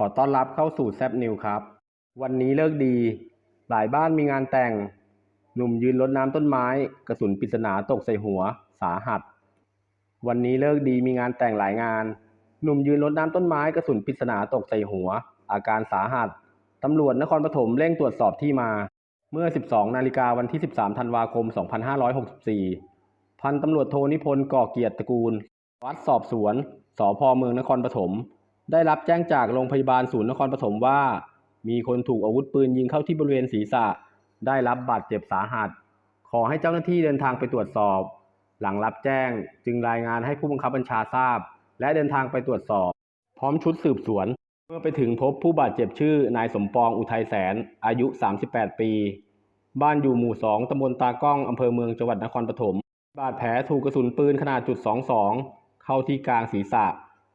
ขอต้อนรับเข้าสู่แซบนิวครับ วันนี้เลิกดี หลายบ้านมีงานแต่ง หนุ่มยืนรดน้ำต้นไม้ กระสุนปริศนาตกใส่หัว สาหัส วันนี้เลิกดีมีงานแต่งหลายงาน หนุ่มยืนรดน้ำต้นไม้กระสุนปริศนาตกใส่หัว อาการสาหัส ตำรวจนครปฐมเร่งตรวจสอบที่มา เมื่อ 12 นาฬิกาวันที่ 13 ธันวาคม 2564 พันตำรวจโทนิพนธ์ก่อเกียรติตระกูล วัดสอบสวน สพเมืองนครปฐม ได้รับแจ้งจากโรงพยาบาลศูนย์นครปฐมว่า มีคนถูกอาวุธปืนยิงเข้าที่บริเวณศีรษะ ได้รับบาดเจ็บสาหัส ขอให้เจ้าหน้าที่เดินทางไปตรวจสอบ หลังรับแจ้งจึงรายงานให้ผู้บังคับบัญชาทราบ และเดินทางไปตรวจสอบ พร้อมชุดสืบสวน เมื่อไปถึงพบผู้บาดเจ็บชื่อนายสมปองอุทัยแสน อายุ 38 ปี บ้านอยู่หมู่ 2ตำบลตากล้องอำเภอเมืองจังหวัดนครปฐม บาดแผลถูกกระสุนปืนขนาดจุด22เข้าที่กลางศีรษะ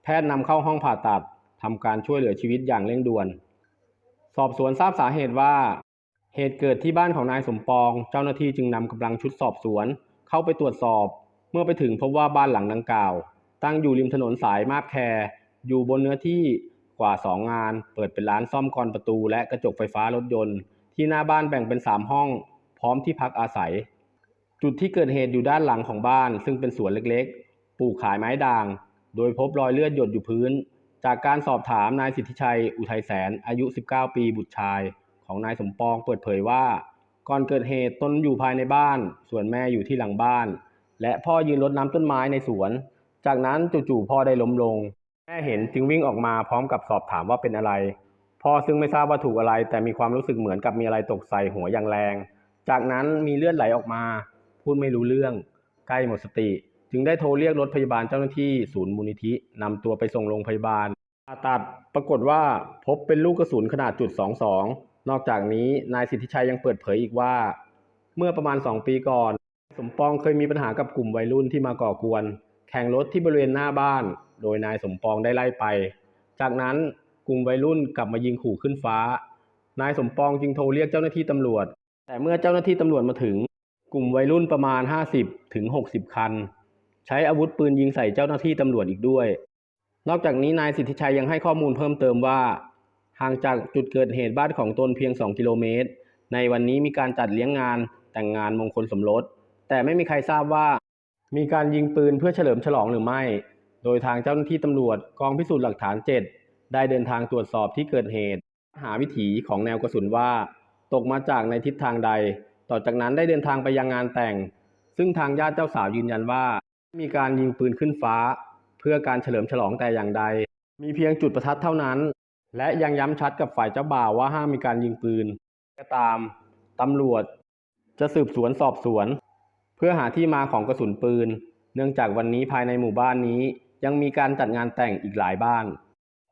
แพทย์นำเข้าห้องผ่าตัดทำการช่วยเหลือชีวิตอย่างเร่งด่วน สอบสวนทราบสาเหตุว่า เหตุเกิดที่บ้านของนายสมปอง เจ้าหน้าที่จึงนำกำลังชุดสอบสวน เข้าไปตรวจสอบ เมื่อไปถึงพบว่าบ้านหลังดังกล่าว ตั้งอยู่ริมถนนสายมาบแค อยู่บนเนื้อที่กว่า 2 งาน เปิดเป็นร้านซ่อมกรประตูและกระจกไฟฟ้ารถยนต์ ที่หน้าบ้านแบ่งเป็น 3 ห้อง พร้อมที่พักอาศัย จุดที่เกิดเหตุอยู่ด้านหลังของบ้าน ซึ่งเป็นสวนเล็กๆ ปลูกขายไม้ด่าง โดยพบรอยเลือดหยดอยู่พื้น จากการสอบถามนายสิทธิชัย อุทัยแสน อายุ 19 ปีบุตรชายของนายสมปองเปิดเผยว่า ก่อนเกิดเหตุตนอยู่ภายในบ้าน ส่วนแม่อยู่ที่หลังบ้าน และพ่อยืนรดน้ำต้นไม้ในสวน จากนั้นจู่ๆพ่อได้ล้มลง แม่เห็นจึงวิ่งออกมาพร้อมกับสอบถามว่าเป็นอะไร พ่อซึ่งไม่ทราบว่าถูกอะไร แต่มีความรู้สึกเหมือนกับมีอะไรตกใส่หัวอย่างแรง จากนั้นมีเลือดไหลออกมา พูดไม่รู้เรื่อง ใกล้หมดสติ จึงได้โทรเรียกรถพยาบาลเจ้าหน้าที่ศูนย์มูลนิธินำตัวไปส่งโรงพยาบาลผ่าตัดปรากฏว่าพบเป็นลูกกระสุนขนาดจุด 22 นอกจากนี้นายสิทธิชัยยังเปิดเผยอีกว่า เมื่อประมาณ 2 ปีก่อน สมปองเคยมีปัญหากับกลุ่มวัยรุ่นที่มาก่อกวน แข่งรถที่บริเวณหน้าบ้าน โดยนายสมปองได้ไล่ไป จากนั้นกลุ่มวัยรุ่นกลับมายิงขู่ขึ้นฟ้า นายสมปองจึงโทรเรียกเจ้าหน้าที่ตำรวจ แต่เมื่อเจ้าหน้าที่ตำรวจมาถึง กลุ่มวัยรุ่นประมาณ 50ถึง60 คัน ใช้อาวุธปืนยิงใส่เจ้าหน้าที่ตำรวจอีกด้วย นอกจากนี้นายสิทธิชัยยังให้ข้อมูลเพิ่มเติมว่า ห่างจากจุดเกิดเหตุบ้านของตนเพียง 2 กิโลเมตร ในวันนี้มีการจัดเลี้ยงงานแต่งงานมงคลสมรส แต่ไม่มีใครทราบว่า มีการยิงปืนเพื่อเฉลิมฉลองหรือไม่ โดยทางเจ้าหน้าที่ตำรวจกองพิสูจน์หลักฐาน 7 ได้เดินทางตรวจสอบที่เกิดเหตุ หาวิถีของแนวกระสุนว่า ตกมาจากในทิศทางใด ต่อจากนั้นได้เดินทางไปยังงานแต่ง ซึ่งทางญาติเจ้าสาวยืนยันว่า มีการยิงปืนขึ้นฟ้า เพื่อการเฉลิมฉลองแต่อย่างใด มีเพียงจุดประทัดเท่านั้น และยังย้ำชัดกับฝ่ายเจ้าบ่าวว่าห้ามมีการยิงปืน ก็ตามตำรวจ จะสืบสวนสอบสวน เพื่อหาที่มาของกระสุนปืน เนื่องจากวันนี้ภายในหมู่บ้านนี้ ยังมีการจัดงานแต่งอีกหลายบ้าน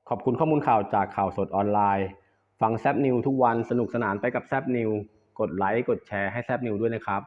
ขอบคุณข้อมูลข่าวจากข่าวสดออนไลน์ ฟังแซบนิวทุกวันสนุกสนานไปกับแซบนิวกดไลค์กดแชร์ให้แซบนิวด้วยนะครับ